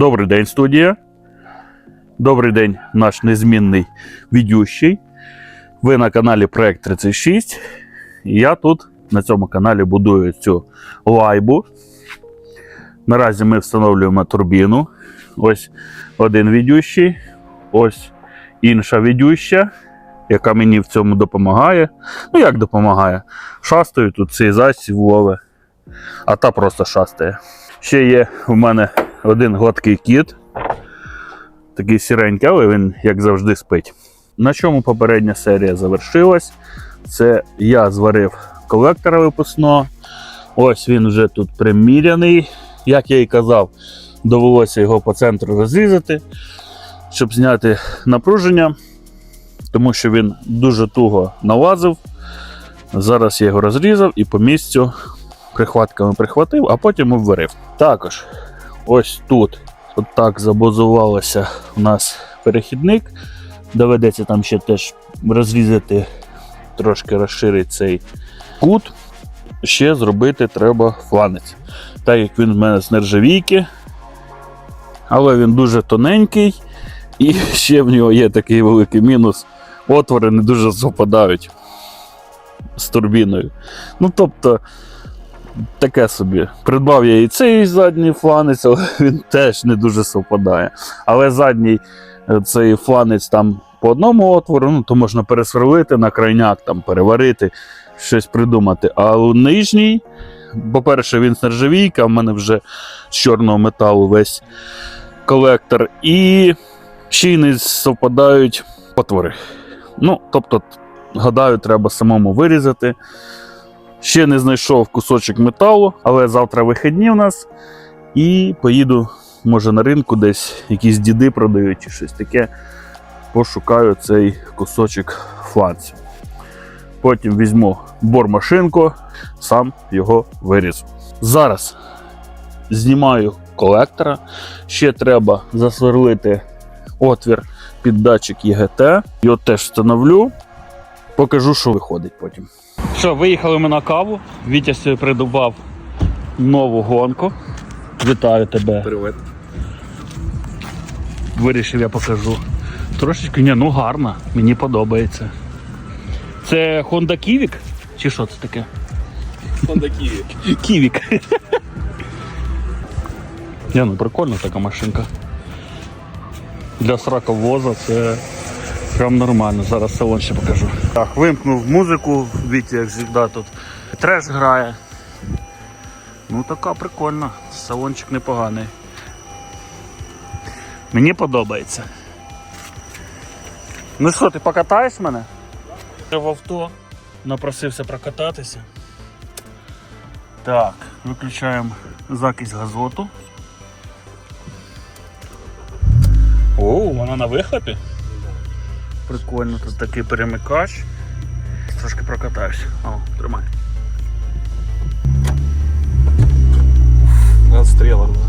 Добрий день, студія. Добрий день, наш незмінний відющий. Ви на каналі Проект 36. Я тут на цьому каналі будую цю лайбу. Наразі ми встановлюємо турбіну. Ось один відющий, ось інша відюща, яка мені в цьому допомагає. Ну, як допомагає? Шастаю тут цей засіб лове, а та просто шастає. Ще є в мене один гладкий кіт. Такий сіренький, але він, як завжди, спить. На чому попередня серія завершилась? Це я зварив колектора випускного. Ось він вже тут приміряний. Як я і казав, довелося його по центру розрізати, щоб зняти напруження, тому що він дуже туго налазив. Зараз я його розрізав і по місцю прихватками прихватив, а потім обварив. Також ось тут от так забазувалося у нас перехідник. Доведеться там ще теж розрізати, трошки розширити цей кут. Ще зробити треба фланець. Так як він в мене з нержавійки, але він дуже тоненький, і ще в нього є такий великий мінус. Отвори не дуже совпадають з турбіною. Ну, тобто, таке собі. Придбав я і цей задній фланець, але він теж не дуже совпадає. Але задній е, цей фланець там по одному отвору, ну, то можна пересверлити на крайняк, там, переварити, щось придумати. А у нижній, по-перше, він нержавійка, в мене вже з чорного металу весь колектор. І ще й не совпадають отвори. Ну, тобто, гадаю, треба самому вирізати. Ще не знайшов кусочок металу, але завтра вихідні в нас. І поїду, може, на ринку десь якісь діди продають чи щось таке. Пошукаю цей кусочок фланцю. Потім візьму бормашинку, сам його вирізу. Зараз знімаю колектора. Ще треба засверлити отвір під датчик ЄГТ. Його теж встановлю. Покажу, що виходить потім. Що, виїхали ми на каву. Вітя собі придбав нову гонку. Вітаю тебе. Привет. Вирішив, я покажу. Трошечки, ні, ну гарна, мені подобається. Це Honda Civic? Чи що це таке? Honda Kiwi. Ківік. Ні, ну прикольна така машинка. Для сраковоза це прям нормально. Зараз салон ще покажу. Так, вимкнув музику, Вітя, як завжди, тут треш грає. Ну така прикольна, салончик непоганий. Мені подобається. Ну що, ти покатаєш мене? Я в авто напросився прокататися. Так, виключаємо закись газоту. О, вона на вихлопі. Прикольно, тут такий перемикач. Трошки прокатаюся. О, тримай. Отстрелок, да.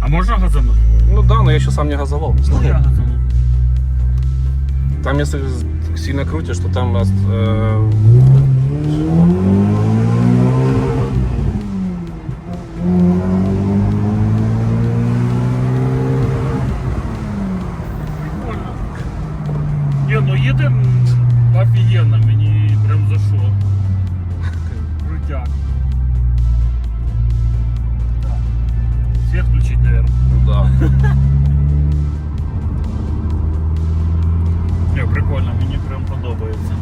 А можна газанути? Ну да, но я еще сам не газовал. знаю. я газану. Там если сильно крутишь, то там э, Ні, ну їде офігенно, мені прям зайшло. Крутяк. Так. Свет включить, наверное. да. Ні, прикольно, мені прям подобається.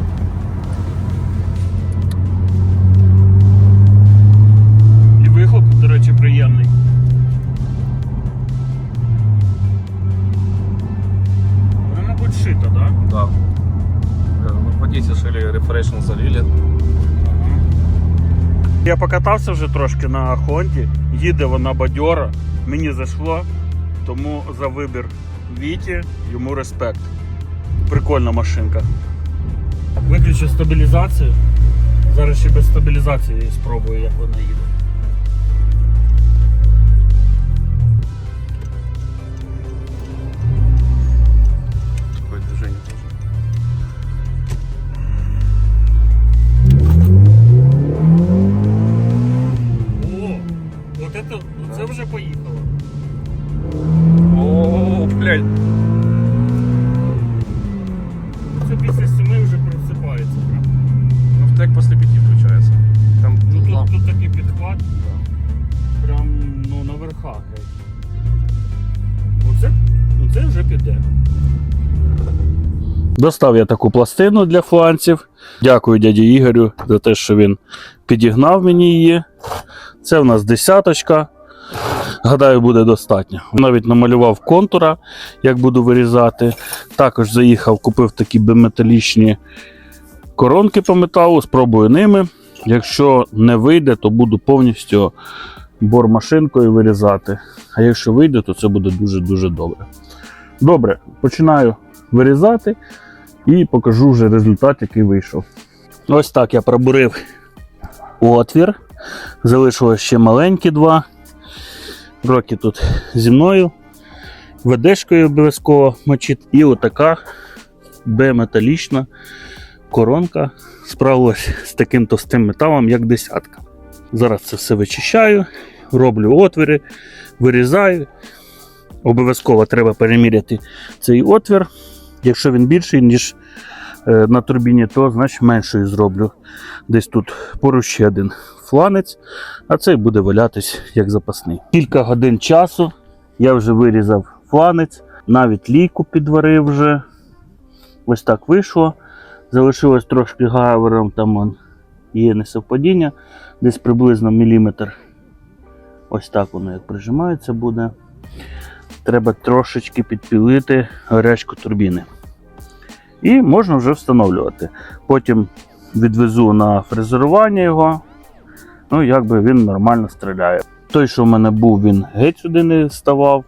Я покатався вже трошки на Хонді, їде вона бадьора, мені зайшло, тому за вибір Віті йому респект. Прикольна машинка. Виключу стабілізацію. Зараз ще без стабілізації спробую, як вона їде. після семи вже просипається. Ну втек після п'яти включається. Там ну, тут, тут, тут такий підхват. Да. Прям ну, на верхах. Оце, ну, оце вже піде. Достав я таку пластину для фланців. Дякую дяді Ігорю за те, що він підігнав мені її. Це в нас десяточка. Гадаю, буде достатньо. Навіть намалював контура, як буду вирізати. Також заїхав, купив такі биметалічні коронки по металу, спробую ними. Якщо не вийде, то буду повністю бормашинкою вирізати. А якщо вийде, то це буде дуже-дуже добре. Добре, починаю вирізати і покажу вже результат, який вийшов. Ось так я пробурив отвір. Залишилось ще маленькі два. Роки тут зі мною. Ведешкою обов'язково мочити. І отака Б-металічна коронка справилась з таким товстим металом, як десятка. Зараз це все вичищаю, роблю отвіри, вирізаю. Обов'язково треба переміряти цей отвір. Якщо він більший, ніж на турбіні, то значить меншою зроблю. Десь тут поруч ще один фланець, а цей буде валятись як запасний. Кілька годин часу я вже вирізав фланець, навіть лійку підварив вже. Ось так вийшло. Залишилось трошки гавером, там он, є несовпадіння, десь приблизно міліметр. Ось так воно як прижимається буде. Треба трошечки підпілити гарячку турбіни. І можна вже встановлювати. Потім відвезу на фрезерування його. Ну, якби він нормально стріляє. Той, що в мене був, він геть сюди не ставав.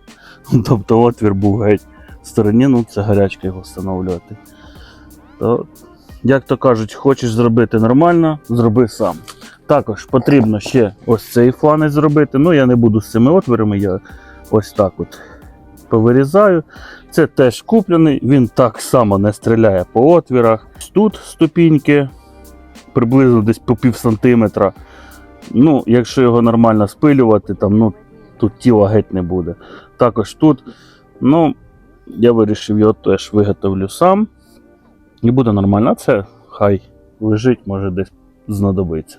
Тобто отвір був геть в стороні, ну це гарячка його встановлювати. То, як то кажуть, хочеш зробити нормально, зроби сам. Також потрібно ще ось цей фланець зробити. Ну, я не буду з цими отвірами, я ось так от повирізаю. Це теж куплений, він так само не стріляє по отвірах. Тут ступіньки приблизно десь по пів сантиметра. Ну, якщо його нормально спилювати, там, ну, тут тіла геть не буде. Також тут, ну, я вирішив його теж виготовлю сам. І буде нормально. Це хай лежить, може десь знадобиться.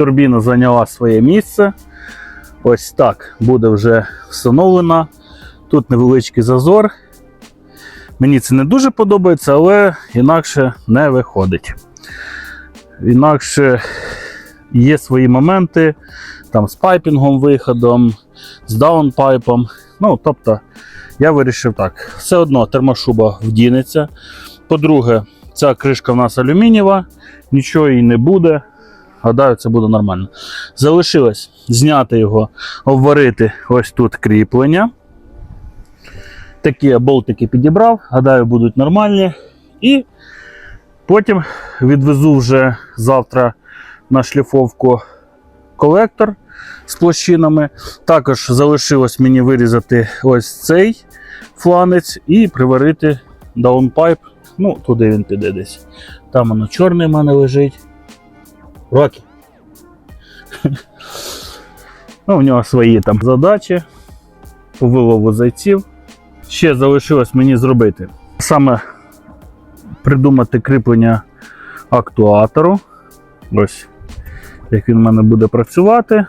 Турбіна зайняла своє місце. Ось так буде вже встановлена. Тут невеличкий зазор. Мені це не дуже подобається, але інакше не виходить. Інакше є свої моменти там з пайпінгом виходом, з даунпайпом. Ну, тобто, я вирішив так. Все одно термошуба вдінеться. По-друге, ця кришка в нас алюмінієва, нічого їй не буде. Гадаю, це буде нормально. Залишилось зняти його, обварити ось тут кріплення. Такі болтики підібрав, гадаю, будуть нормальні. І потім відвезу вже завтра на шліфовку колектор з площинами. Також залишилось мені вирізати ось цей фланець і приварити даунпайп. Ну, туди він піде десь. Там воно чорний в мене лежить. Рокі. ну, в нього свої там задачі по вилову зайців. Ще залишилось мені зробити. Саме придумати кріплення актуатору. Ось, як він в мене буде працювати.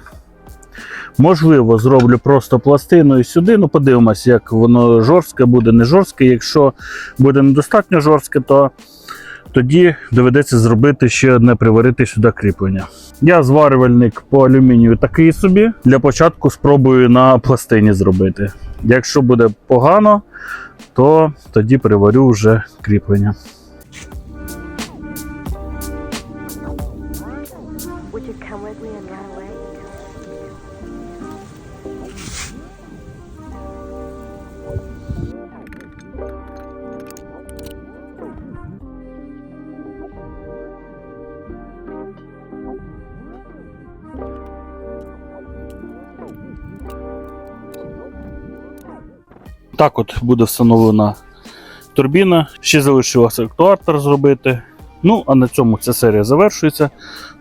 Можливо, зроблю просто пластиною сюди. Ну, подивимось, як воно жорстке буде, не жорстке. Якщо буде недостатньо жорстке, то тоді доведеться зробити ще одне приварити сюди кріплення. Я зварювальник по алюмінію такий собі. Для початку спробую на пластині зробити. Якщо буде погано, то тоді приварю вже кріплення. Так от буде встановлена турбіна. Ще залишилося актуатор зробити. Ну, а на цьому ця серія завершується.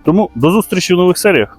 Тому до зустрічі в нових серіях.